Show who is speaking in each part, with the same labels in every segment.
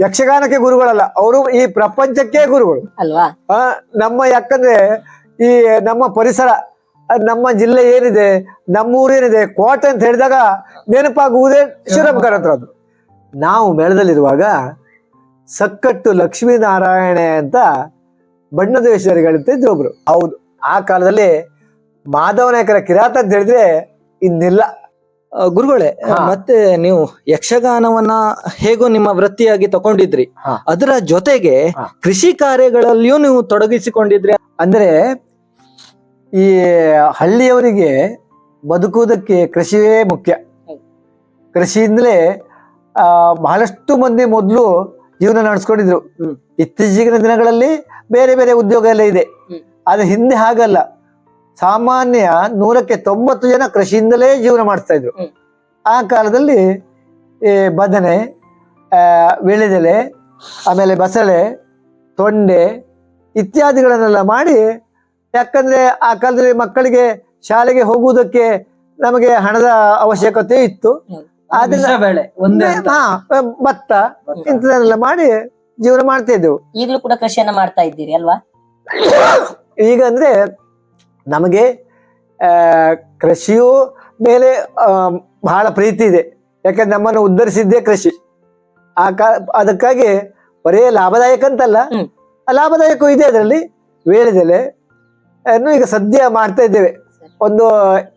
Speaker 1: ಯಕ್ಷಗಾನಕ್ಕೆ ಗುರುಗಳಲ್ಲ ಅವರು ಈ ಪ್ರಪಂಚಕ್ಕೆ ಗುರುಗಳು.
Speaker 2: ಅಲ್ವಾ?
Speaker 1: ಆ, ನಮ್ಮ ಯಾಕಂದ್ರೆ ಈ ನಮ್ಮ ಪರಿಸರ ನಮ್ಮ ಜಿಲ್ಲೆ ಏನಿದೆ ನಮ್ಮೂರೇನಿದೆ ಕೋಟೆ ಅಂತ ಹೇಳಿದಾಗ ನೆನಪಾಗುವುದೇ ಶಿವರಾಮಕರ್ ಹತ್ರ ಅದು. ನಾವು ಮೇಳದಲ್ಲಿರುವಾಗ ಸಕ್ಕಟ್ಟು ಲಕ್ಷ್ಮೀನಾರಾಯಣ ಅಂತ ಬಣ್ಣದ ವೇಷಧಾರಿಗಳಿರ್ತಿದ್ರು ಒಬ್ರು. ಹೌದು. ಆ ಕಾಲದಲ್ಲಿ ಮಾಧವನಾಯಕರ ಕಿರಾತ ಅಂತ ಹೇಳಿದ್ರೆ ಇನ್ನಿಲ್ಲ.
Speaker 3: ಗುರುಗಳೇ ಮತ್ತೆ ನೀವು ಯಕ್ಷಗಾನವನ್ನ ಹೇಗೋ ನಿಮ್ಮ ವೃತ್ತಿಯಾಗಿ
Speaker 1: ತಕೊಂಡಿದ್ರಿ.
Speaker 3: ಅದರ ಜೊತೆಗೆ ಕೃಷಿ ಕಾರ್ಯಗಳಲ್ಲಿಯೂ ನೀವು ತೊಡಗಿಸಿಕೊಂಡಿದ್ರಿ
Speaker 1: ಅಂದ್ರೆ ಈ ಹಳ್ಳಿಯವರಿಗೆ ಬದುಕುವುದಕ್ಕೆ ಕೃಷಿಯೇ ಮುಖ್ಯ. ಕೃಷಿಯಿಂದಲೇ ಆ ಬಹಳಷ್ಟು ಮಂದಿ ಮೊದಲು ಜೀವನ ನಡೆಸ್ಕೊಂಡಿದ್ರು. ಇತ್ತೀಚಿನ ದಿನಗಳಲ್ಲಿ ಬೇರೆ ಬೇರೆ ಉದ್ಯೋಗ ಎಲ್ಲ ಇದೆ. ಆದ್ರೆ ಹಿಂದೆ ಹಾಗಲ್ಲ. ಸಾಮಾನ್ಯ ನೂರಕ್ಕೆ ತೊಂಬತ್ತು ಜನ ಕೃಷಿಯಿಂದಲೇ ಜೀವನ ಮಾಡಿಸ್ತಾ ಇದ್ರು. ಆ ಕಾಲದಲ್ಲಿ ಈ ಬದನೆ ಆ, ವೀಳ್ಯದೆಲೆ ಆಮೇಲೆ ಬಸಳೆ ತೊಂಡೆ ಇತ್ಯಾದಿಗಳನ್ನೆಲ್ಲ ಮಾಡಿ ಯಾಕಂದ್ರೆ ಆ ಕಾಲದಲ್ಲಿ ಮಕ್ಕಳಿಗೆ ಶಾಲೆಗೆ ಹೋಗುವುದಕ್ಕೆ ನಮಗೆ ಹಣದ ಅವಶ್ಯಕತೆ ಇತ್ತು. ಭತ್ತ ಇಂಥದನ್ನೆಲ್ಲ ಮಾಡಿ ಜೀವನ ಮಾಡ್ತಾ ಇದ್ದೆವು.
Speaker 2: ಈಗಲೂ ಕೂಡ ಕೃಷಿಯನ್ನ ಮಾಡ್ತಾ ಇದ್ದೀರಿ ಅಲ್ವಾ?
Speaker 1: ಈಗ ಅಂದ್ರೆ ನಮಗೆ ಆ, ಕೃಷಿಯು ಮೇಲೆ ಬಹಳ ಪ್ರೀತಿ ಇದೆ. ಯಾಕಂದ್ರೆ ನಮ್ಮನ್ನು ಉದ್ಧರಿಸಿದ್ದೇ ಕೃಷಿ. ಆ ಕ ಅದಕ್ಕಾಗಿ ಬರೇ ಲಾಭದಾಯಕ ಅಂತಲ್ಲ. ಲಾಭದಾಯಕ ಇದೆ ಅದರಲ್ಲಿ. ವೇಳೆದೆಲೆ ಅನ್ನು ಈಗ ಸದ್ಯ ಮಾಡ್ತಾ ಇದ್ದೇವೆ. ಒಂದು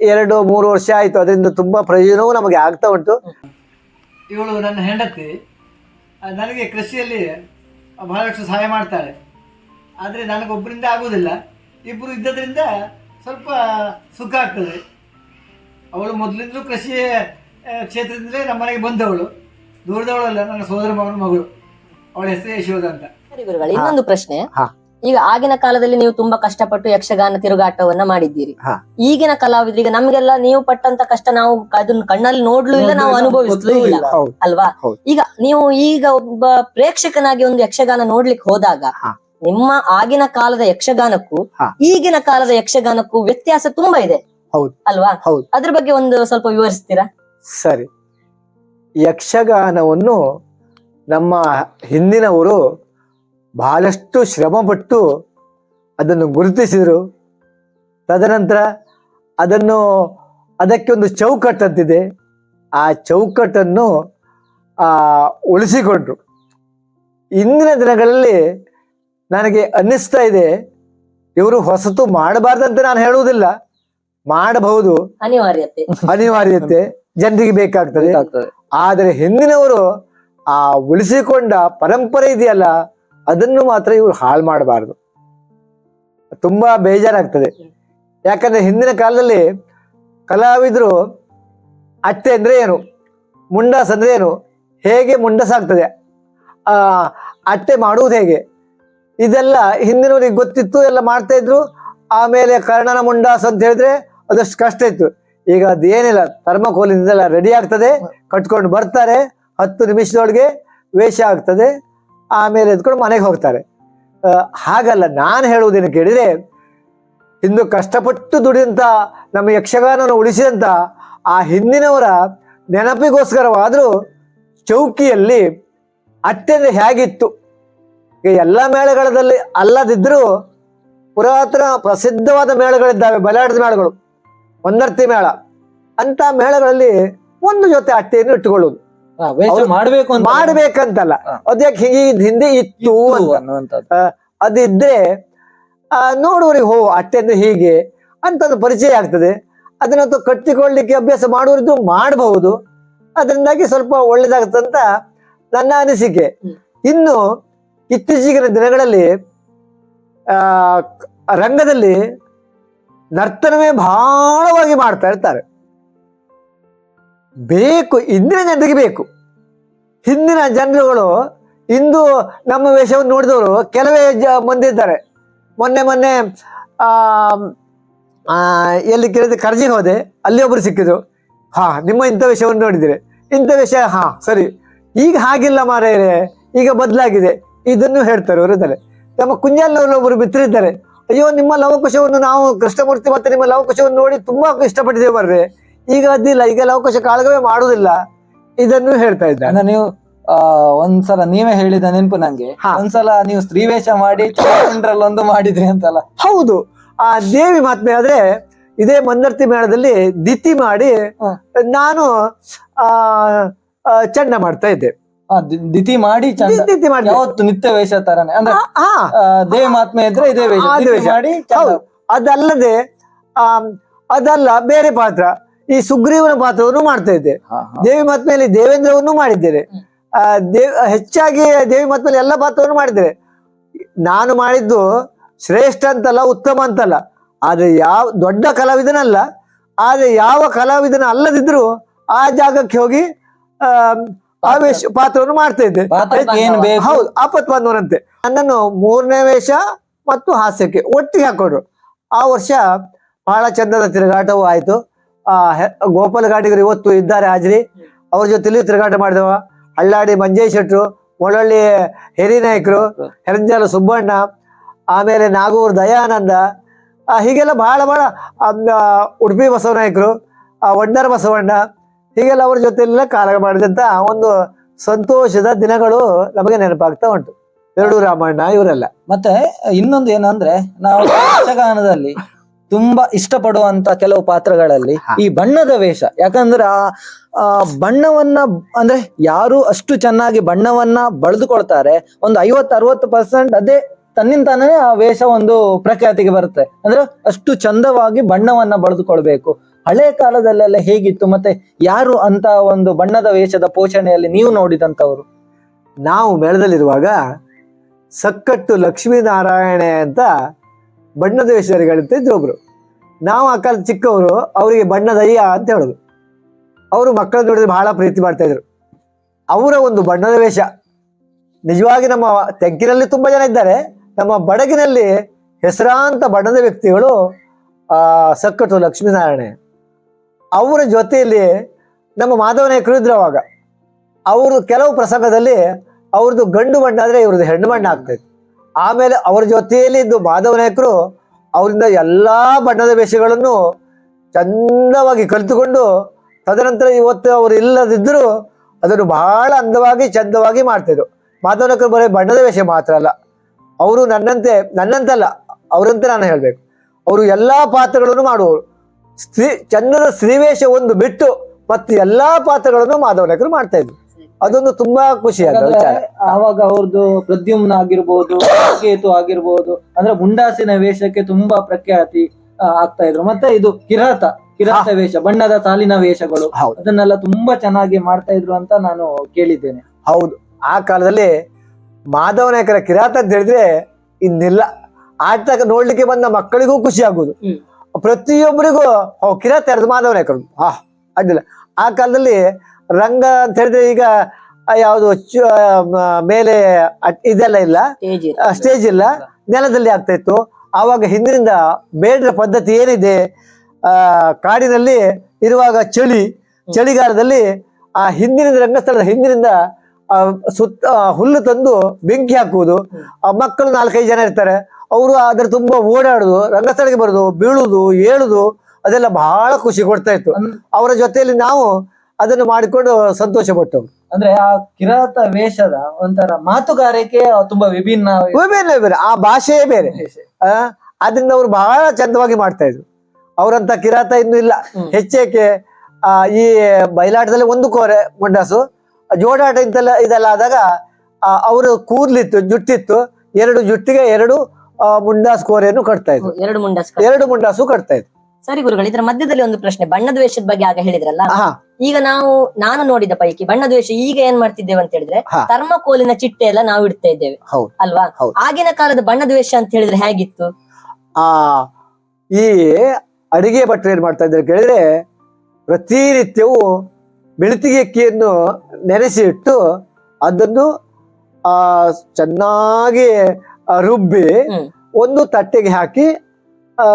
Speaker 1: ಎರಡು ಮೂರು ವರ್ಷ ಆಯ್ತು. ಅದರಿಂದ ತುಂಬಾ ಪ್ರಯೋಜನವೂ ನಮಗೆ ಆಗ್ತಾ ಉಂಟು. ಇವಳು ನನ್ನ ಹೆಂಡತಿ. ನನಗೆ ಕೃಷಿಯಲ್ಲಿ ಬಹಳಷ್ಟು ಸಹಾಯ ಮಾಡ್ತಾಳೆ ಆದರೆ ನನಗೊಬ್ಬರಿಂದ ಆಗುವುದಿಲ್ಲ. ಇಬ್ಬರು ಇದ್ದದ್ರಿಂದ ಸ್ವಲ್ಪ ಸುಖ ಆಗ್ತದೆ. ಅವಳು ಮೊದಲಿಂದಲೂ ಕೃಷಿ ಕ್ಷೇತ್ರದಿಂದಲೇ ನಮ್ಮನೆಗೆ ಬಂದವಳು. ದೂರದವಳಲ್ಲ ನನ್ನ ಸೋದರ ಮಗನ ಮಗಳು. ಅವಳ ಹೆಸರು ಯಶೋಧ ಅಂತ.
Speaker 2: ಸರಿ ಗುರುಗಳೇ ಇನ್ನೊಂದು ಪ್ರಶ್ನೆ.
Speaker 1: ಹಾ.
Speaker 2: ಈಗ ಆಗಿನ ಕಾಲದಲ್ಲಿ ನೀವು ತುಂಬಾ ಕಷ್ಟಪಟ್ಟು ಯಕ್ಷಗಾನ ತಿರುಗಾಟವನ್ನ ಮಾಡಿದ್ದೀರಿ.
Speaker 1: ಹಾ.
Speaker 2: ಈಗಿನ ಕಲಾವಿದರಿಗೆ ನಮ್ಗೆಲ್ಲ ನೀವು ಪಟ್ಟಂತ ಕಷ್ಟ ನಾವು ಅದನ್ನ ಕಣ್ಣಲ್ಲಿ ನೋಡ್ಲೂ ಇಲ್ಲ ನಾವು ಅನುಭವಿಸ್ಲೂ ಇಲ್ಲ.
Speaker 1: ಹೌದು.
Speaker 2: ಅಲ್ವಾ?
Speaker 1: ಹೌದು.
Speaker 2: ಈಗ ನೀವು ಈಗ ಒಬ್ಬ ಪ್ರೇಕ್ಷಕನಾಗಿ ಒಂದು ಯಕ್ಷಗಾನ ನೋಡ್ಲಿಕ್ಕೆ ಹೋದಾಗ
Speaker 1: ಹಾ.
Speaker 2: ನಿಮ್ಮ ಆಗಿನ ಕಾಲದ ಯಕ್ಷಗಾನಕ್ಕೂ ಈಗಿನ ಕಾಲದ ಯಕ್ಷಗಾನಕ್ಕೂ ವ್ಯತ್ಯಾಸ ತುಂಬಾ ಇದೆ.
Speaker 1: ಹೌದು.
Speaker 2: ಅಲ್ವಾ?
Speaker 1: ಹೌದು.
Speaker 2: ಅದ್ರ ಬಗ್ಗೆ ಒಂದು ಸ್ವಲ್ಪ ವಿವರಿಸ್ತೀರಾ?
Speaker 1: ಸರಿ. ಯಕ್ಷಗಾನವನ್ನು ನಮ್ಮ ಹಿಂದಿನವರು ಬಹಳಷ್ಟು ಶ್ರಮಪಟ್ಟು ಅದನ್ನು ಗುರುತಿಸಿದರು. ತದನಂತರ ಅದನ್ನು ಅದಕ್ಕೆ ಒಂದು ಚೌಕಟ್ಟಂತಿದೆ. ಆ ಚೌಕಟ್ಟನ್ನು ಆ, ಉಳಿಸಿಕೊಂಡ್ರು. ಇಂದಿನ ದಿನಗಳಲ್ಲಿ ನನಗೆ ಅನ್ನಿಸ್ತಾ ಇದೆ ಇವರು ಹೊಸತು ಮಾಡಬಾರ್ದಂತ ನಾನು ಹೇಳುವುದಿಲ್ಲ. ಮಾಡಬಹುದು.
Speaker 2: ಅನಿವಾರ್ಯತೆ.
Speaker 1: ಅನಿವಾರ್ಯತೆ. ಜನರಿಗೆ ಬೇಕಾಗ್ತದೆ. ಆದರೆ ಹಿಂದಿನವರು ಆ ಉಳಿಸಿಕೊಂಡ ಪರಂಪರೆ ಇದೆಯಲ್ಲ ಅದನ್ನು ಮಾತ್ರ ಇವರು ಹಾಳು ಮಾಡಬಾರದು. ತುಂಬಾ ಬೇಜಾರಾಗ್ತದೆ. ಯಾಕಂದ್ರೆ ಹಿಂದಿನ ಕಾಲದಲ್ಲಿ ಕಲಾವಿದರು ಅತ್ತೆ ಅಂದ್ರೆ ಏನು ಮುಂಡಾಸ್ ಅಂದ್ರೆ ಏನು ಹೇಗೆ ಮುಂಡಸಾಗ್ತದೆ? ಆ ಅಟ್ಟೆ ಮಾಡುವುದು ಹೇಗೆ? ಇದೆಲ್ಲ ಹಿಂದಿನವರಿಗೆ ಗೊತ್ತಿತ್ತು, ಎಲ್ಲ ಮಾಡ್ತಾ ಇದ್ರು. ಆಮೇಲೆ ಕರ್ಣನ ಮುಂಡಾಸ್ ಅಂತ ಹೇಳಿದ್ರೆ ಅದಷ್ಟು ಕಷ್ಟ ಇತ್ತು. ಈಗ ಅದೇನಿಲ್ಲ ಥರ್ಮಕೋಲಿಂದೆಲ್ಲ ರೆಡಿ ಆಗ್ತದೆ, ಕಟ್ಕೊಂಡು ಬರ್ತಾರೆ. ಹತ್ತು ನಿಮಿಷದೊಳಗೆ ವೇಷ ಆಗ್ತದೆ. ಆಮೇಲೆ ಎದ್ಕೊಂಡು ಮನೆಗೆ ಹೋಗ್ತಾರೆ. ಹಾಗಲ್ಲ, ನಾನು ಹೇಳುವುದೇನು ಕೇಳಿದ್ರೆ, ಇಂದು ಕಷ್ಟಪಟ್ಟು ದುಡಿದಂತ ನಮ್ಮ ಯಕ್ಷಗಾನವನ್ನು ಉಳಿಸಿದಂತ ಆ ಹಿಂದಿನವರ ನೆನಪಿಗೋಸ್ಕರವಾದರೂ ಚೌಕಿಯಲ್ಲಿ ಅಟ್ಟೆಂದ್ರೆ ಹೇಗಿತ್ತು ಈಗ ಎಲ್ಲ ಮೇಳಗಳಲ್ಲಿ ಅಲ್ಲದಿದ್ರೂ ಪುರಾತನ ಪ್ರಸಿದ್ಧವಾದ ಮೇಳಗಳಿದ್ದಾವೆ ಬಲಾಟದ ಮೇಳಗಳು. ಒಂದರ್ತಿ ಮೇಳ. ಅಂತ ಮೇಳಗಳಲ್ಲಿ ಒಂದು ಜೊತೆ ಅಟ್ಟೆಯನ್ನು ಇಟ್ಟುಕೊಳ್ಳುವುದು.
Speaker 3: ಮಾಡ್ಬೇಕು
Speaker 1: ಮಾಡ್ಬೇಕಂತಲ್ಲ. ಅದಕ್ಕೆ ಹೀಗೆ ಹಿಂದೆ ಇತ್ತು ಅದಿದ್ರೆ ಆ, ನೋಡುವವರಿಗೆ ಹೋ ಅಟ್ಟೆ ಅಂದ್ರೆ ಹೀಗೆ ಅಂತ ಒಂದು ಪರಿಚಯ ಆಗ್ತದೆ. ಅದನ್ನಂತೂ ಕಟ್ಟಿಕೊಳ್ಳಲಿಕ್ಕೆ ಅಭ್ಯಾಸ ಮಾಡುವರಿದ್ದು ಮಾಡಬಹುದು. ಅದರಿಂದಾಗಿ ಸ್ವಲ್ಪ ಒಳ್ಳೇದಾಗತ್ತಂತ ನನ್ನ ಅನಿಸಿಕೆ. ಇನ್ನು ಇತ್ತೀಚಿನ ದಿನಗಳಲ್ಲಿ ರಂಗದಲ್ಲಿ ನರ್ತನವೇ ಬಹಳವಾಗಿ ಮಾಡ್ತಾ ಇರ್ತಾರೆ. ಬೇಕು, ಇಂದಿನ ಜನರಿಗೆ ಬೇಕು. ಹಿಂದಿನ ಜನರುಗಳು ಇಂದು ನಮ್ಮ ವೇಷವನ್ನು ನೋಡಿದವರು ಕೆಲವೇ ಜ ಮುಂದಿದ್ದಾರೆ ಮೊನ್ನೆ ಮೊನ್ನೆ ಎಲ್ಲಿ ಕೇಳಿದ್ರೆ ಕರ್ಜಿ ಹೋದೆ, ಅಲ್ಲಿ ಒಬ್ರು ಸಿಕ್ಕಿದ್ರು. ಹಾ, ನಿಮ್ಮ ಇಂಥ ವೇಷವನ್ನು ನೋಡಿದಿರಿ ಇಂಥ ವೇಷ, ಹಾ, ಸರಿ. ಈಗ ಹಾಗಿಲ್ಲ ಮಾರೇರೆ ಈಗ ಬದಲಾಗಿದೆ. ಇದನ್ನು ಹೇಳ್ತಾರೆ ಅವರು ಇದ್ದಾರೆ ನಮ್ಮ ಕುಂಜಾಲ್ನವರು ಒಬ್ಬರು ಬಿತ್ತರಿದ್ದಾರೆ ಅಯ್ಯೋ ನಿಮ್ಮ ಲವಕುಶವನ್ನು ನಾವು ಕೃಷ್ಣಮೂರ್ತಿ ಮತ್ತೆ ನಿಮ್ಮ ಲವಕುಶವನ್ನು ನೋಡಿ ತುಂಬಾ ಇಷ್ಟಪಟ್ಟಿದ್ದೇವೆ ಬರ್ರೆ ಈಗ ಅದಿಲ್ಲ ಈಗ ಲವಕುಶ ಕಾಳಗವೇ ಮಾಡುವುದಿಲ್ಲ. ಇದನ್ನು ಹೇಳ್ತಾ ಇದ್ದಾರೆ.
Speaker 3: ನೀವು ಆ ಒಂದ್ಸಲ ನೀವೇ ಹೇಳಿದ ನೆನಪು ನಂಗೆ. ಒಂದ್ಸಲ ನೀವು ಸ್ತ್ರೀವೇಷ ಮಾಡಿ ಒಂದು ಮಾಡಿದ್ರಿ ಅಂತಲ್ಲ.
Speaker 1: ಹೌದು. ಆ ದೇವಿ ಮಾತ್ಮೆ ಆದ್ರೆ ಇದೇ ಮಂದರ್ತಿ ಮೇಳದಲ್ಲಿ ದಿತಿ ಮಾಡಿ ನಾನು ಆ ಚಂಡ ಮಾಡ್ತಾ ಇದ್ದೆ.
Speaker 3: ದಿತಿ ಮಾಡಿ
Speaker 1: ದಿತಿ ಮಾಡಿ.
Speaker 3: ಯಾವತ್ತು ನಿತ್ಯ ವೇಷ ತರನೇ. ಅಂದ್ರೆ ಆ, ದೇವಿ ಮಹಾತ್ಮೆ ಇದ್ರೆ ಇದೇ ವೇಷ.
Speaker 1: ಆ.
Speaker 3: ಮಾಡಿ
Speaker 1: ಅದಲ್ಲದೆ ಆ ಅದಲ್ಲ ಬೇರೆ ಪಾತ್ರ. ಈ ಸುಗ್ರೀವನ ಪಾತ್ರವನ್ನು ಮಾಡ್ತಾ ಇದ್ದೆ. ದೇವಿ ಮಹಾತ್ಮೆಯಲ್ಲಿ ದೇವೇಂದ್ರವನ್ನು ಮಾಡಿದ್ದೇನೆ ಆ, ದೇವ್ ಹೆಚ್ಚಾಗಿ ದೇವಿ ಮಹಾತ್ಮೆಯಲ್ಲಿ ಎಲ್ಲ ಪಾತ್ರವನ್ನು ಮಾಡಿದ್ದೇನೆ ನಾನು ಮಾಡಿದ್ದು ಶ್ರೇಷ್ಠ ಅಂತಲ್ಲ ಉತ್ತಮ ಅಂತಲ್ಲ. ಆದ್ರೆ ಯಾವ ದೊಡ್ಡ ಕಲಾವಿದನಲ್ಲ. ಆದ್ರೆ ಯಾವ ಕಲಾವಿದನ ಅಲ್ಲದಿದ್ರು ಆ ಜಾಗಕ್ಕೆ ಹೋಗಿ ಆ ಆ ವೇಷ ಪಾತ್ರವನ್ನು ಮಾಡ್ತಾ ಇದ್ದೆ. ಹೌದು ಆಪತ್ ಬಂದವನಂತೆ ನನ್ನನ್ನು ಮೂರನೇ ವೇಷ ಮತ್ತು ಹಾಸ್ಯಕ್ಕೆ ಒಟ್ಟಿಗೆ ಹಾಕೊಂಡ್ರು ಆ ವರ್ಷ ಬಹಳ ಚಂದದ ತಿರುಗಾಟವೂ ಆಯ್ತು. ಆ ಗೋಪಾಲ ಘಾಟಿಗರು ಇವತ್ತು ಇದ್ದಾರೆ ಹಾಜರಿ. ಅವ್ರ ಜೊತೆಲಿ ತಿರುಗಾಟ ಮಾಡಿದವ. ಹಳ್ಳಾಡಿ ಮಂಜೇಶ್ ಶೆಟ್ರು ಮೊಳಳ್ಳಿ ಹಿರಿನಾಯಕರು ಹೆರಂಜಾಲ ಸುಬ್ಬಣ್ಣ ಆಮೇಲೆ ನಾಗೂರ್ ದಯಾನಂದ ಹೀಗೆಲ್ಲ ಬಹಳ ಬಹಳ ಉಡುಪಿ ಬಸವ ನಾಯಕರು ವಡ್ಡರ ಬಸವಣ್ಣ ಹೀಗೆಲ್ಲ ಅವ್ರ ಜೊತೆಲೆಲ್ಲ ಕಾಲ ಮಾಡಿದಂತ ಒಂದು ಸಂತೋಷದ ದಿನಗಳು ನಮಗೆ ನೆನಪಾಗ್ತಾ ಉಂಟು. ಎರಡು ರಾಮಣ್ಣ ಇವರೆಲ್ಲ.
Speaker 3: ಮತ್ತೆ ಇನ್ನೊಂದು ಏನಂದ್ರೆ ನಾವು ಯಕ್ಷಗಾನದಲ್ಲಿ ತುಂಬಾ ಇಷ್ಟಪಡುವಂತ ಕೆಲವು ಪಾತ್ರಗಳಲ್ಲಿ ಈ ಬಣ್ಣದ ವೇಷ. ಯಾಕಂದ್ರೆ ಆ ಬಣ್ಣವನ್ನ ಅಂದ್ರೆ ಯಾರು ಅಷ್ಟು ಚೆನ್ನಾಗಿ ಬಣ್ಣವನ್ನ ಬಳದುಕೊಳ್ತಾರೆ ಒಂದು ಐವತ್ತು ಅರವತ್ತು ಪರ್ಸೆಂಟ್ ಅದೇ ತನ್ನಿಂತಾನೇ ಆ ವೇಷ ಒಂದು ಪ್ರಖ್ಯಾತಿಗೆ ಬರುತ್ತೆ. ಅಂದ್ರೆ ಅಷ್ಟು ಚಂದವಾಗಿ ಬಣ್ಣವನ್ನ ಬಳೆದುಕೊಳ್ಬೇಕು. ಹಳೆ ಕಾಲದಲ್ಲೆಲ್ಲ ಹೇಗಿತ್ತು? ಮತ್ತೆ ಯಾರು ಅಂತ ಒಂದು ಬಣ್ಣದ ವೇಷದ ಪೋಷಣೆಯಲ್ಲಿ ನೀವು ನೋಡಿದಂಥವ್ರು?
Speaker 1: ನಾವು ಮೇಳದಲ್ಲಿರುವಾಗ ಸಕ್ಕಟ್ಟು ಲಕ್ಷ್ಮೀನಾರಾಯಣೆ ಅಂತ ಬಣ್ಣದ ವೇಷರಿಗಳಿಂತ ಇದ್ರು ಒಬ್ರು. ನಾವು ಆ ಕಾಲ ಚಿಕ್ಕವರು, ಅವರಿಗೆ ಬಣ್ಣದಯ್ಯ ಅಂತ ಹೇಳೋದು. ಅವರು ಮಕ್ಕಳ ನೋಡಿದ್ರೆ ಬಹಳ ಪ್ರೀತಿ ಮಾಡ್ತಾ ಇದ್ರು. ಅವರ ಒಂದು ಬಣ್ಣದ ವೇಷ. ನಿಜವಾಗಿ ನಮ್ಮ ತೆಗ್ಗಿನಲ್ಲಿ ತುಂಬಾ ಜನ ಇದ್ದಾರೆ. ನಮ್ಮ ಬಡಗಿನಲ್ಲಿ ಹೆಸರಾಂತ ಬಣ್ಣದ ವ್ಯಕ್ತಿಗಳು, ಆ, ಸಕ್ಕಟ್ಟು ಲಕ್ಷ್ಮೀನಾರಾಯಣ. ಅವರ ಜೊತೆಯಲ್ಲಿ ನಮ್ಮ ಮಾಧವ ನಾಯಕರು ಇದ್ರು ಅವಾಗ. ಅವರು ಕೆಲವು ಪ್ರಸಂಗದಲ್ಲಿ ಅವ್ರದ್ದು ಗಂಡು ಮಣ್ಣು ಆದರೆ ಇವ್ರದ್ದು ಹೆಣ್ಣು ಮಣ್ಣು ಆಗ್ತೈತೆ. ಆಮೇಲೆ ಅವ್ರ ಜೊತೆಯಲ್ಲಿ ಇದ್ದು ಮಾಧವ ನಾಯಕರು ಅವರಿಂದ ಎಲ್ಲಾ ಬಣ್ಣದ ವೇಷಗಳನ್ನು ಚಂದವಾಗಿ ಕಲಿತುಕೊಂಡು ತದನಂತರ ಇವತ್ತು ಅವರು ಇಲ್ಲದಿದ್ದರೂ ಅದನ್ನು ಬಹಳ ಅಂದವಾಗಿ ಚಂದವಾಗಿ ಮಾಡ್ತಿದ್ರು. ಮಾಧವ ನಾಯಕರು ಬರೀ ಬಣ್ಣದ ವೇಷ ಮಾತ್ರ ಅಲ್ಲ, ಅವರು ನನ್ನಂತೆ ನನ್ನಂತಲ್ಲ, ಅವರಂತೆ ನಾನು ಹೇಳಬೇಕು. ಅವರು ಎಲ್ಲಾ ಪಾತ್ರಗಳನ್ನು ಮಾಡುವವರು. ಸ್ತ್ರೀ ಚಂದದ ಸ್ತ್ರೀವೇಷ ಒಂದು ಬಿಟ್ಟು ಮತ್ತೆ ಎಲ್ಲಾ ಪಾತ್ರಗಳನ್ನು ಮಾಧವ ನಾಯಕರು ಮಾಡ್ತಾ ಇದ್ರು. ಅದೊಂದು ತುಂಬಾ ಖುಷಿ
Speaker 3: ಆಗ್ತದೆ
Speaker 1: ವಿಚಾರ.
Speaker 3: ಆವಾಗ ಅವ್ರದ್ದು ಪ್ರದ್ಯುಮ್ನ ಆಗಿರ್ಬೋದು ಕೇತು ಆಗಿರ್ಬೋದು ಅಂದ್ರೆ ಮುಂಡಾಸಿನ ವೇಷಕ್ಕೆ ತುಂಬಾ ಪ್ರಖ್ಯಾತಿ ಆಗ್ತಾ ಇದ್ರು. ಮತ್ತೆ ಇದು ಕಿರಾತ ಕಿರಾತ ವೇಷ ಬಣ್ಣದ ಸಾಲಿನ ವೇಷಗಳು.
Speaker 1: ಹೌದು.
Speaker 3: ಅದನ್ನೆಲ್ಲ ತುಂಬಾ ಚೆನ್ನಾಗಿ ಮಾಡ್ತಾ ಇದ್ರು ಅಂತ ನಾನು ಕೇಳಿದ್ದೇನೆ.
Speaker 1: ಹೌದು. ಆ ಕಾಲದಲ್ಲಿ ಮಾಧವ ನಾಯಕರ ಕಿರಾತ ಅಂತ ಹೇಳಿದ್ರೆ ಇನ್ನೆಲ್ಲ. ಆಟ ನೋಡ್ಲಿಕ್ಕೆ ಬಂದ ಮಕ್ಕಳಿಗೂ ಖುಷಿ ಆಗುದು. ಪ್ರತಿಯೊಬ್ಬರಿಗೂ ಅವ್ ಕಿರಾತ ತೆರೆದು ಮಾಧವ ನಾಯಕರು ಆ ಅಡ್ಡಿಲ್ಲ. ಆ ಕಾಲದಲ್ಲಿ ರಂಗ ಅಂತ ಹೇಳಿದ್ರೆ ಈಗ ಯಾವುದು ಮೇಲೆ ಇದೆಲ್ಲ ಇಲ್ಲ.
Speaker 2: ಸ್ಟೇಜ್
Speaker 1: ಇಲ್ಲ. ನೆಲದಲ್ಲಿ ಆಗ್ತಾ ಇತ್ತು. ಆವಾಗ ಹಿಂದಿನಿಂದ ಬೇಡರ ಪದ್ಧತಿ ಏನಿದೆ ಆ ಕಾಡಿನಲ್ಲಿ ಇರುವಾಗ ಚಳಿ ಚಳಿಗಾಲದಲ್ಲಿ ಆ ಹಿಂದಿನಿಂದ ರಂಗಸ್ಥಳದ ಹಿಂದಿನಿಂದ ಸುತ್ತ ಹುಲ್ಲು ತಂದು ಬೆಂಕಿ ಹಾಕುವುದು. ಆ ಮಕ್ಕಳು ನಾಲ್ಕೈದು ಜನ ಇರ್ತಾರೆ. ಅವರು ಅದ್ರ ತುಂಬಾ ಓಡಾಡುದು ರಂಗಸ್ಥಳಕ್ಕೆ ಬರುದು ಬೀಳುದು ಏಳುದು ಅದೆಲ್ಲ ಬಹಳ ಖುಷಿ ಕೊಡ್ತಾ ಇತ್ತು. ಅವರ ಜೊತೆಯಲ್ಲಿ ನಾವು ಅದನ್ನು ಮಾಡಿಕೊಂಡು ಸಂತೋಷ ಪಟ್ಟವು
Speaker 3: ಅಂದ್ರೆ ಆ ಕಿರಾತ ವೇಷದ ಒಂಥರ ಮಾತುಗಾರಿಕೆ ತುಂಬಾ ವಿಭಿನ್ನ
Speaker 1: ವಿಭಿನ್ನ ಬೇರೆ ಆ ಭಾಷೆಯೇ ಬೇರೆ. ಆ, ಅದರಿಂದ ಅವರು ಬಹಳ ಚಂದವಾಗಿ ಮಾಡ್ತಾ ಇದ್ರು. ಅವರಂತ ಕಿರಾತ ಇನ್ನು ಇಲ್ಲ. ಹೆಚ್ಚೇಕೆ ಆ ಈ ಬಯಲಾಟದಲ್ಲಿ ಒಂದು ಕೋರೆ ಮುಂಡಾಸು ಜೋಡಾಟ ಇಂತೆಲ್ಲ ಇದೆಲ್ಲ ಆದಾಗ ಅವರು ಕೂದ್ಲಿತ್ತು ಜುಟ್ಟಿತ್ತು. ಎರಡು ಜುಟ್ಟಿಗೆ ಎರಡು ಮುಂಡಾಸ್ ಕೋರೆಯನ್ನು ಕಟ್ತಾ ಇದ್ರು.
Speaker 2: ಎರಡು ಮುಂಡಾಸ್
Speaker 1: ಎರಡು ಮುಂಡಾಸು ಕಟ್ತಾ ಇದ್ರು.
Speaker 2: ಸರಿ ಗುರುಗಳು ಇದರ ಮಧ್ಯದಲ್ಲಿ ಒಂದು ಪ್ರಶ್ನೆ. ಬಣ್ಣ ದ್ವೇಷದ ಬಗ್ಗೆ ಆಗ ಹೇಳಿದ್ರಲ್ಲ? ಈಗ ನಾವು ನಾನು ನೋಡಿದ ಪೈಕಿ ಬಣ್ಣ ದ್ವೇಷ ಈಗ ಏನ್ ಮಾಡ್ತಿದ್ದೇವೆ ಅಂತ ಹೇಳಿದ್ರೆ. ಥರ್ಮಕೋಲಿನ ಚಿಟ್ಟೆ ಎಲ್ಲ ನಾವು ಇಡ್ತಾ ಇದ್ದೇವೆ.
Speaker 1: ಹೌದು.
Speaker 2: ಅಲ್ವಾ. ಆಗಿನ ಕಾಲದ ಬಣ್ಣ ದ್ವೇಷ ಅಂತ ಹೇಳಿದ್ರೆ ಹೇಗಿತ್ತು?
Speaker 1: ಆ ಈ ಅಡಿಗೆ ಭಟ್ರು ಏನ್ ಮಾಡ್ತಾ ಇದ್ದಾರೆ ಕೇಳಿದ್ರೆ ಪ್ರತಿನಿತ್ಯವು ಬೆಳತಿಗೆ ಅಕ್ಕಿಯನ್ನು ನೆನೆಸಿ ಇಟ್ಟು ಅದನ್ನು ಆ ಚೆನ್ನಾಗಿ ರುಬ್ಬಿ ಒಂದು ತಟ್ಟೆಗೆ ಹಾಕಿ ಆ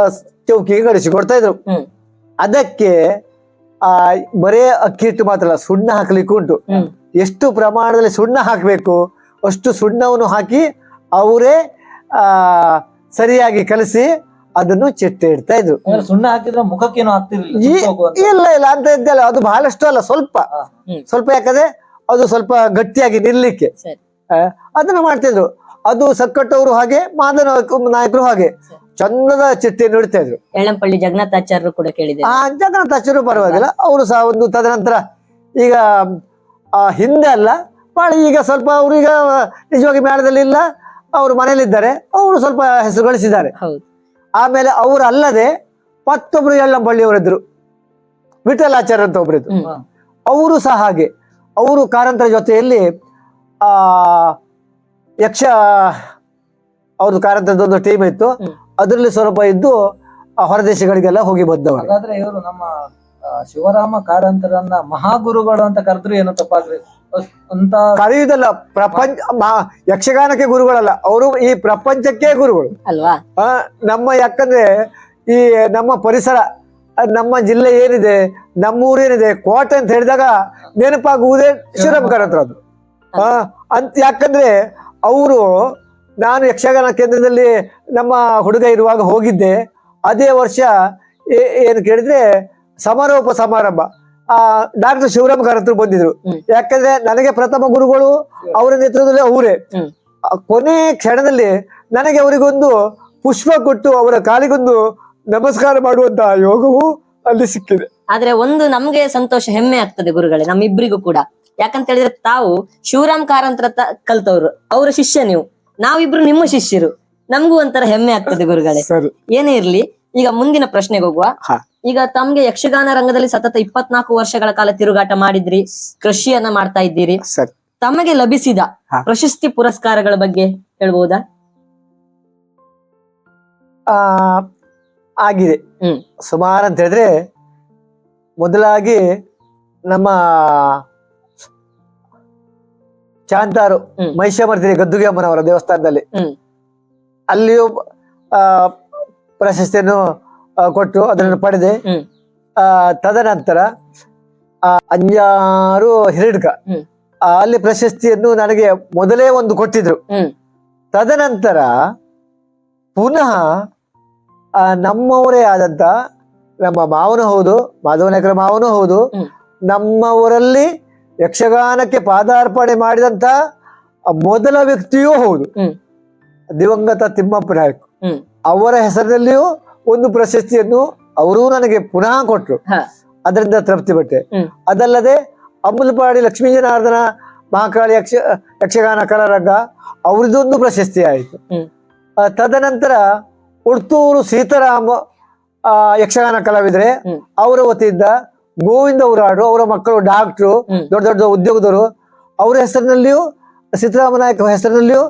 Speaker 1: ಚೌಕಿಗೆ ಕಡಿಸಿ ಕೊಡ್ತಾ ಇದ್ರು. ಅದಕ್ಕೆ ಆ ಬರೇ ಅಕ್ಕಿ ಹಿಟ್ಟು ಮಾತ್ರ ಅಲ್ಲ ಸುಣ್ಣ ಹಾಕ್ಲಿಕ್ಕೆ ಉಂಟು. ಎಷ್ಟು ಪ್ರಮಾಣದಲ್ಲಿ ಸುಣ್ಣ ಹಾಕಬೇಕು ಅಷ್ಟು ಸುಣ್ಣವನ್ನು ಹಾಕಿ ಅವರೇ ಆ ಸರಿಯಾಗಿ ಕಲಸಿ ಅದನ್ನು ಚಿಟ್ಟೆ ಇಡ್ತಾ ಇದ್ರು.
Speaker 3: ಸುಣ್ಣ ಹಾಕಿದ್ರೆ ಮುಖಕ್ಕೇನು
Speaker 1: ಇಲ್ಲ ಇಲ್ಲ ಅಂತ ಇದ್ದಲ್ಲ ಅದು ಬಹಳಷ್ಟು ಅಲ್ಲ ಸ್ವಲ್ಪ. ಸ್ವಲ್ಪ ಯಾಕಂದ್ರೆ ಅದು ಸ್ವಲ್ಪ ಗಟ್ಟಿಯಾಗಿ ನಿಲ್ಲಕ್ಕೆ. ಅದನ್ನ ಮಾಡ್ತಿದ್ರು. ಅದು ಸಕ್ಕಟ್ಟವರು ಹಾಗೆ ಮಾದನ ನಾಯಕರು ಹಾಗೆ. ಚಂದದ ಚಿಟ್ಟೆಯನ್ನು ಇಡ್ತಾ ಇದ್ರು.
Speaker 2: ಎಳ್ಳಂಪಳ್ಳಿ ಜಗನ್ನಾಥಾಚಾರ್ಯರು ಕೂಡ ಕೇಳಿದ್ರು
Speaker 1: ಆ ಜಗನ್ನಾಥಾಚಾರ್ಯರು ಪರವಾಗಿಲ್ಲ. ಅವರು ಸಹ ಒಂದು ತದನಂತರ ಈಗ ಆ, ಹಿಂದೆ ಅಲ್ಲ. ಬಹಳ ಈಗ ಸ್ವಲ್ಪ ಅವರು ಈಗ ನಿಜವಾಗಿ ಮೇಳದಲ್ಲಿ ಇಲ್ಲ. ಅವರು ಮನೆಯಲ್ಲಿದ್ದಾರೆ. ಅವರು ಸ್ವಲ್ಪ ಹೆಸರು ಗಳಿಸಿದ್ದಾರೆ. ಆಮೇಲೆ ಅವರು ಅಲ್ಲದೆ ಮತ್ತೊಬ್ರು ಎಳ್ಳಂಬಳ್ಳಿಯವರಿದ್ರು ವಿಠಲಾಚಾರ್ಯ ಅಂತ ಒಬ್ರಿದ್ರು.
Speaker 2: ಹ್ಮ್.
Speaker 1: ಅವರು ಸಹ ಹಾಗೆ. ಅವರು ಕಾರಂತರ ಜೊತೆಯಲ್ಲಿ ಆ ಯಕ್ಷ ಅವ್ರದ್ದು ಕಾರ್ಯತಂತ್ರ ಒಂದು ಟೀಮ್ ಇತ್ತು. ಅದರಲ್ಲಿ ಸ್ವಲ್ಪ ಇದ್ದು ಹೊರದೇಶಗಳಿಗೆಲ್ಲ ಹೋಗಿ ಬಂದವರು.
Speaker 3: ಹಾಗಾದ್ರೆ ಇವರು ನಮ್ಮ ಆ, ಶಿವರಾಮ ಕಾರಂತರನ್ನ ಮಹಾಗುರುಗಳು ಅಂತ ಕರೆದ್ರು ಏನು ತಪ್ಪಾಗ್ರಿ ಅಷ್ಟ್- ಅಂತ
Speaker 1: ಕರೆಯುವುದಲ್ಲ ಪ್ರಪಂಚ ಯಕ್ಷಗಾನಕ್ಕೆ ಗುರುಗಳಲ್ಲ ಅವರು ಈ ಪ್ರಪಂಚಕ್ಕೆ ಗುರುಗಳು.
Speaker 2: ಅಲ್ವಾ?
Speaker 1: ನಮ್ಮ ಯಾಕಂದ್ರೆ ಈ ನಮ್ಮ ಪರಿಸರ ನಮ್ಮ ಜಿಲ್ಲೆ ಏನಿದೆ ನಮ್ಮೂರೇನಿದೆ ಕೋಟೆ ಅಂತ ಹೇಳಿದಾಗ ನೆನಪಾಗುವುದೇ ಶಿವರಾಮ ಕಾರಂತರದ್ದು. ಅಂತ ಯಾಕಂದ್ರೆ ಅವರು ನಾನು ಯಕ್ಷಗಾನ ಕೇಂದ್ರದಲ್ಲಿ ನಮ್ಮ ಹುಡುಗ ಇರುವಾಗ ಹೋಗಿದ್ದೆ. ಅದೇ ವರ್ಷ ಏನು ಕೇಳಿದ್ರೆ ಸಮಾರೋಪ ಸಮಾರಂಭ. ಆ ಡಾಕ್ಟರ್ ಶಿವರಾಮ ಕಾರಂತರು ಬಂದಿದ್ರು. ಯಾಕಂದ್ರೆ ನನಗೆ ಪ್ರಥಮ ಗುರುಗಳು ಅವರ ನೇತೃತ್ವದಲ್ಲಿ ಅವರೇ. ಕೊನೆ ಕ್ಷಣದಲ್ಲಿ ನನಗೆ ಅವರಿಗೊಂದು ಪುಷ್ಪ ಕೊಟ್ಟು ಅವರ ಕಾಲಿಗೊಂದು ನಮಸ್ಕಾರ ಮಾಡುವಂತಹ ಯೋಗವು ಅಲ್ಲಿ ಸಿಕ್ಕಿದೆ.
Speaker 2: ಆದ್ರೆ ಒಂದು ನಮ್ಗೆ ಸಂತೋಷ ಹೆಮ್ಮೆ ಆಗ್ತದೆ ಗುರುಗಳೇ ನಮ್ಮಿಬ್ಬರಿಗೂ ಕೂಡ. ಯಾಕಂತ ಹೇಳಿದ್ರೆ ತಾವು ಶಿವರಾಮ್ ಕಾರಂತರ ಕಲ್ತವ್ರು. ಅವರ ಶಿಷ್ಯ ನೀವು. ನಾವಿಬ್ರು ನಿಮ್ಮ ಶಿಷ್ಯರು. ನಮಗೂ ಒಂಥರ ಹೆಮ್ಮೆ ಆಗ್ತದೆ ಗುರುಗಳೇ. ಏನೇ ಇರ್ಲಿ ಈಗ ಮುಂದಿನ ಪ್ರಶ್ನೆಗೆ ಹೋಗುವ. ಈಗ ತಮ್ಗೆ ಯಕ್ಷಗಾನ ರಂಗದಲ್ಲಿ ಸತತ ಇಪ್ಪತ್ನಾಲ್ಕು ವರ್ಷಗಳ ಕಾಲ ತಿರುಗಾಟ ಮಾಡಿದ್ರಿ ಕೃಷಿಯನ್ನ ಮಾಡ್ತಾ ಇದ್ದೀರಿ. ತಮಗೆ ಲಭಿಸಿದ ಪ್ರಶಸ್ತಿ ಪುರಸ್ಕಾರಗಳ ಬಗ್ಗೆ ಹೇಳ್ಬಹುದಾ
Speaker 1: ಆ ಆಗಿದೆ.
Speaker 2: ಹ್ಮ್.
Speaker 1: ಸುಮಾರು ಅಂತ ಹೇಳಿದ್ರೆ ಮೊದಲಾಗಿ ನಮ್ಮ ಚಾಂತಾರು. ಮಹಿಷಮರ್ದಿನಿ ಗದ್ದುಗೆ ಅಮ್ಮನವರ ದೇವಸ್ಥಾನದಲ್ಲಿ. ಅಲ್ಲಿಯೂ ಆ ಪ್ರಶಸ್ತಿಯನ್ನು ಕೊಟ್ಟು ಅದನ್ನು ಪಡೆದೆ. ಆ, ತದನಂತರ ಆ, ಅಂಜಾರು ಹಿರಿಡ್ಕ ಅಲ್ಲಿ ಪ್ರಶಸ್ತಿಯನ್ನು ನನಗೆ ಮೊದಲೇ ಒಂದು ಕೊಟ್ಟಿದ್ರು. ತದನಂತರ ಪುನಃ ನಮ್ಮವರೇ ಆದಂತ ನಮ್ಮ ಮಾವನು ಹೌದು ಮಾಧವನಗರ ಮಾವನು ಹೌದು. ನಮ್ಮವರಲ್ಲಿ ಯಕ್ಷಗಾನಕ್ಕೆ ಪಾದಾರ್ಪಣೆ ಮಾಡಿದಂತ ಮೊದಲ ವ್ಯಕ್ತಿಯೂ ಹೌದು. ದಿವಂಗತ ತಿಮ್ಮಪ್ಪ ನಾಯಕ್. ಅವರ ಹೆಸರಿನಲ್ಲಿಯೂ ಒಂದು ಪ್ರಶಸ್ತಿಯನ್ನು ಅವರು ನನಗೆ ಪುನಃ ಕೊಟ್ಟರು ಅದರಿಂದ ತೃಪ್ತಿ ಪಟ್ಟೆ. ಅದಲ್ಲದೆ ಅಮುಲ್ಪಾಡಿ ಲಕ್ಷ್ಮೀ ಜನಾರ್ದನ ಮಹಾಕಾಳಿ ಯಕ್ಷ ಯಕ್ಷಗಾನ ಕಲಾರಂಗ ಅವ್ರದ್ದೊಂದು ಪ್ರಶಸ್ತಿ ಆಯಿತು. ತದನಂತರ ಉಡ್ತೂರು ಸೀತಾರಾಮ ಯಕ್ಷಗಾನ ಕಲಾವಿದರೆ ಅವರ ವತಿಯಿಂದ ಗೋವಿಂದ ಊರಾಡು ಅವರ ಮಕ್ಕಳು ಡಾಕ್ಟ್ರು ದೊಡ್ಡ ದೊಡ್ಡ ಉದ್ಯೋಗದವರು ಅವರ ಹೆಸರಿನಲ್ಲಿಯೂ ಸಿದ್ದರಾಮನಾಯಕ ಹೆಸರಿನಲ್ಲಿಯೂ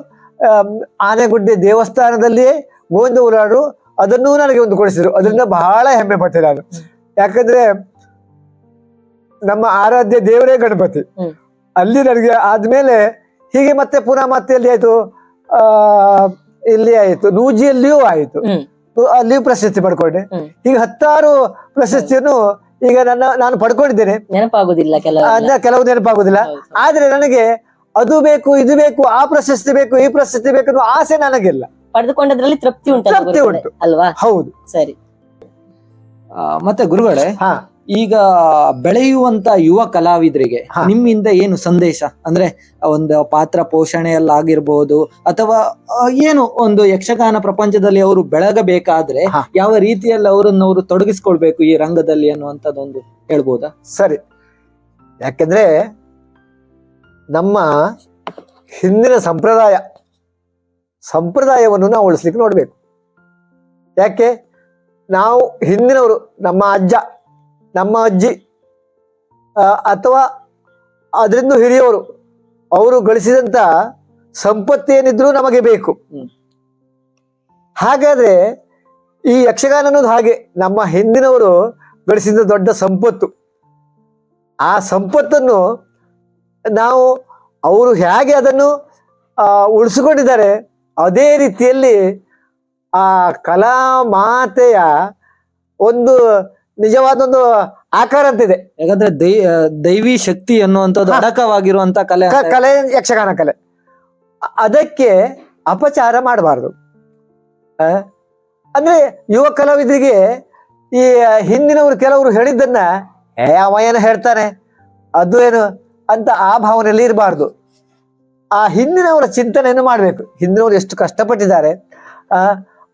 Speaker 1: ಆನೆಗುಡ್ಡೆ ದೇವಸ್ಥಾನದಲ್ಲಿಯೇ ಗೋವಿಂದ ಊರಾಡು ಅದನ್ನೂ ನನಗೆ ಒಂದು ಕೊಡಿಸಿದ್ರು ಅದರಿಂದ ಬಹಳ ಹೆಮ್ಮೆ ಪಟ್ಟೆ ನಾನು. ಯಾಕಂದ್ರೆ ನಮ್ಮ ಆರಾಧ್ಯ ದೇವರೇ ಗಣಪತಿ. ಅಲ್ಲಿ ನನಗೆ ಆದ್ಮೇಲೆ ಹೀಗೆ ಮತ್ತೆ ಪುನಃ ಮತ್ತೆ ಎಲ್ಲಿ ಆಯ್ತು? ಆ ಇಲ್ಲಿ ಆಯ್ತು. ನೂಜಿಯಲ್ಲಿಯೂ ಆಯ್ತು. ಅಲ್ಲಿಯೂ ಪ್ರಶಸ್ತಿ ಪಡ್ಕೊಂಡೆ. ಹೀಗೆ ಹತ್ತಾರು ಪ್ರಶಸ್ತಿಯನ್ನು ಈಗ ನನ್ನ ನಾನು ಪಡ್ಕೊಂಡಿದ್ದೇನೆ.
Speaker 2: ನೆನಪಾಗುದಿಲ್ಲ ಕೆಲವು
Speaker 1: ಅದನ್ನ ಕೆಲವು ನೆನಪಾಗುದಿಲ್ಲ. ಆದ್ರೆ ನನಗೆ ಅದು ಬೇಕು ಇದು ಬೇಕು ಆ ಪ್ರಶಸ್ತಿ ಬೇಕು ಈ ಪ್ರಶಸ್ತಿ ಬೇಕು ಅನ್ನೋ ಆಸೆ ನನಗಿಲ್ಲ.
Speaker 2: ಪಡೆದುಕೊಂಡದ್ರಲ್ಲಿ ತೃಪ್ತಿ ಉಂಟು
Speaker 1: ತೃಪ್ತಿ? ಉಂಟು.
Speaker 2: ಅಲ್ವಾ?
Speaker 1: ಹೌದು.
Speaker 2: ಸರಿ.
Speaker 3: ಆ, ಮತ್ತೆ ಗುರುಗಳೇ
Speaker 1: ಹಾ.
Speaker 3: ಈಗ ಬೆಳೆಯುವಂತ ಯುವ ಕಲಾವಿದರಿಗೆ ನಿಮ್ಮಿಂದ ಏನು ಸಂದೇಶ? ಅಂದ್ರೆ ಒಂದು ಪಾತ್ರ ಪೋಷಣೆಯಲ್ಲಾಗಿರ್ಬೋದು ಅಥವಾ ಆ, ಏನು ಒಂದು ಯಕ್ಷಗಾನ ಪ್ರಪಂಚದಲ್ಲಿ ಅವರು ಬೆಳಗಬೇಕಾದ್ರೆ ಯಾವ ರೀತಿಯಲ್ಲಿ ಅವರನ್ನು ಅವರು ತೊಡಗಿಸ್ಕೊಳ್ಬೇಕು ಈ ರಂಗದಲ್ಲಿ ಅನ್ನುವಂಥದ್ದೊಂದು ಹೇಳ್ಬೋದಾ?
Speaker 1: ಸರಿ. ಯಾಕೆಂದ್ರೆ ನಮ್ಮ ಹಿಂದಿನ ಸಂಪ್ರದಾಯ ಸಂಪ್ರದಾಯವನ್ನು ನಾವು ಉಳಿಸ್ಲಿಕ್ಕೆ ನೋಡ್ಬೇಕು. ಯಾಕೆ? ನಾವು ಹಿಂದಿನವರು ನಮ್ಮ ಅಜ್ಜ ನಮ್ಮ ಅಜ್ಜಿ ಅಥವಾ ಅದರಿಂದ ಹಿರಿಯವರು ಅವರು ಗಳಿಸಿದಂತ ಸಂಪತ್ತೇನಿದ್ರೂ ನಮಗೆ ಬೇಕು. ಹಾಗಾದ್ರೆ ಈ ಯಕ್ಷಗಾನ ಅನ್ನೋದು ಹಾಗೆ ನಮ್ಮ ಹಿಂದಿನವರು ಗಳಿಸಿದ ದೊಡ್ಡ ಸಂಪತ್ತು ಆ ಸಂಪತ್ತನ್ನು ನಾವು ಅವರು ಹೇಗೆ ಅದನ್ನು ಉಳಿಸಿಕೊಂಡಿದ್ದಾರೆ ಅದೇ ರೀತಿಯಲ್ಲಿ ಆ ಕಲಾ ಮಾತೆಯ ಒಂದು ನಿಜವಾದ ಒಂದು ಆಕಾರ ಅಂತಿದೆ.
Speaker 3: ಯಾಕಂದ್ರೆ ದೈ ದೈವಿ ಶಕ್ತಿ ಅನ್ನುವಂಥದ್ದು. ಅಡಕವಾಗಿರುವಂತ ಕಲೆ
Speaker 1: ಕಲೆ ಯಕ್ಷಗಾನ ಕಲೆ. ಅದಕ್ಕೆ ಅಪಚಾರ ಮಾಡಬಾರ್ದು. ಅಂದ್ರೆ ಯುವ ಕಲಾವಿದರಿಗೆ ಈ ಹಿಂದಿನವರು ಕೆಲವರು ಹೇಳಿದ್ದನ್ನ ಏ ಅವ ಏನು ಹೇಳ್ತಾನೆ? ಅದು ಏನು? ಅಂತ ಆ ಭಾವನೆಯಲ್ಲಿ ಇರಬಾರ್ದು. ಆ ಹಿಂದಿನವರ ಚಿಂತನೆಯನ್ನು ಮಾಡಬೇಕು. ಹಿಂದಿನವರು ಎಷ್ಟು ಕಷ್ಟಪಟ್ಟಿದ್ದಾರೆ.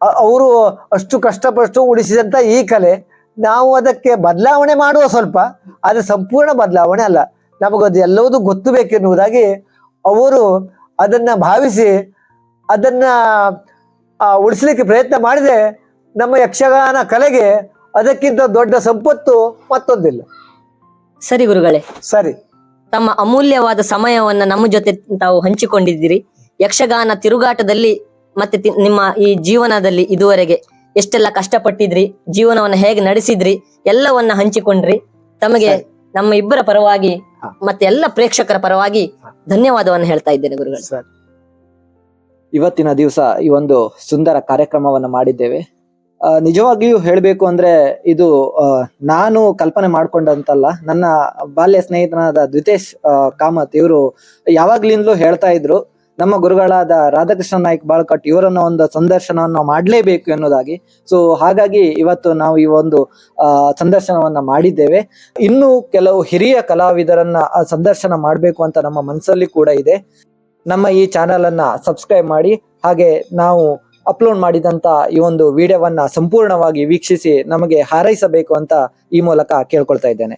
Speaker 1: ಅವರು ಅಷ್ಟು ಕಷ್ಟಪಟ್ಟು ಉಳಿಸಿದಂತ ಈ ಕಲೆ ನಾವು ಅದಕ್ಕೆ ಬದಲಾವಣೆ ಮಾಡುವ ಸ್ವಲ್ಪ ಆದರೆ ಸಂಪೂರ್ಣ ಬದಲಾವಣೆ ಅಲ್ಲ. ನಮಗದು ಎಲ್ಲವೂ ಗೊತ್ತು ಬೇಕೆನ್ನುವುದಾಗಿ ಅವರು ಅದನ್ನ ಭಾವಿಸಿ ಅದನ್ನ ಉಳಿಸ್ಲಿಕ್ಕೆ ಪ್ರಯತ್ನ ಮಾಡಿದೆ ನಮ್ಮ ಯಕ್ಷಗಾನ ಕಲೆಗೆ ಅದಕ್ಕಿಂತ ದೊಡ್ಡ ಸಂಪತ್ತು ಮತ್ತೊಂದಿಲ್ಲ.
Speaker 2: ಸರಿ ಗುರುಗಳೇ.
Speaker 1: ಸರಿ.
Speaker 2: ತಮ್ಮ ಅಮೂಲ್ಯವಾದ ಸಮಯವನ್ನ ನಮ್ಮ ಜೊತೆ ತಾವು ಹಂಚಿಕೊಂಡಿದ್ದೀರಿ. ಯಕ್ಷಗಾನ ತಿರುಗಾಟದಲ್ಲಿ ಮತ್ತೆ ನಿಮ್ಮ ಈ ಜೀವನದಲ್ಲಿ ಇದುವರೆಗೆ ಎಷ್ಟೆಲ್ಲ ಕಷ್ಟಪಟ್ಟಿದ್ರಿ ಜೀವನವನ್ನ ಹೇಗೆ ನಡೆಸಿದ್ರಿ ಎಲ್ಲವನ್ನ ಹಂಚಿಕೊಂಡ್ರಿ. ತಮಗೆ ನಮ್ಮ ಇಬ್ಬರ ಪರವಾಗಿ ಮತ್ತೆ ಎಲ್ಲ ಪ್ರೇಕ್ಷಕರ ಪರವಾಗಿ ಧನ್ಯವಾದವನ್ನು ಹೇಳ್ತಾ ಇದ್ದೇನೆ ಗುರುಗಳು.
Speaker 1: ಸರ್.
Speaker 3: ಇವತ್ತಿನ ದಿವಸ ಈ ಒಂದು ಸುಂದರ ಕಾರ್ಯಕ್ರಮವನ್ನ ಮಾಡಿದ್ದೇವೆ. ನಿಜವಾಗಿಯೂ ಹೇಳಬೇಕು ಅಂದ್ರೆ ಇದು ನಾನು ಕಲ್ಪನೆ ಮಾಡ್ಕೊಂಡಂತಲ್ಲ ನನ್ನ ಬಾಲ್ಯ ಸ್ನೇಹಿತನಾದ ದ್ವಿತೇಶ್ ಕಾಮತ್ ಇವರು ಯಾವಾಗ್ಲಿಂದಲೂ ಹೇಳ್ತಾ ಇದ್ರು ನಮ್ಮ ಗುರುಗಳಾದ ರಾಧಾಕೃಷ್ಣ ನಾಯ್ಕ್ ಬಾಳ್ಕಟ್ ಇವರನ್ನ ಒಂದು ಸಂದರ್ಶನವನ್ನು ಮಾಡಲೇಬೇಕು ಎನ್ನುವುದಾಗಿ. ಸೊ ಹಾಗಾಗಿ ಇವತ್ತು ನಾವು ಈ ಒಂದು ಸಂದರ್ಶನವನ್ನ ಮಾಡಿದ್ದೇವೆ. ಇನ್ನು ಕೆಲವು ಹಿರಿಯ ಕಲಾವಿದರನ್ನ ಸಂದರ್ಶನ ಮಾಡಬೇಕು ಅಂತ ನಮ್ಮ ಮನಸ್ಸಲ್ಲಿ ಕೂಡ ಇದೆ. ನಮ್ಮ ಈ ಚಾನೆಲ್ ಅನ್ನ ಸಬ್ಸ್ಕ್ರೈಬ್ ಮಾಡಿ, ಹಾಗೆ ನಾವು ಅಪ್ಲೋಡ್ ಮಾಡಿದಂತ ಈ ಒಂದು ವಿಡಿಯೋವನ್ನ ಸಂಪೂರ್ಣವಾಗಿ ವೀಕ್ಷಿಸಿ ನಮಗೆ ಹಾರೈಸಬೇಕು ಅಂತ ಈ ಮೂಲಕ ಕೇಳ್ಕೊಳ್ತಾ ಇದ್ದೇನೆ.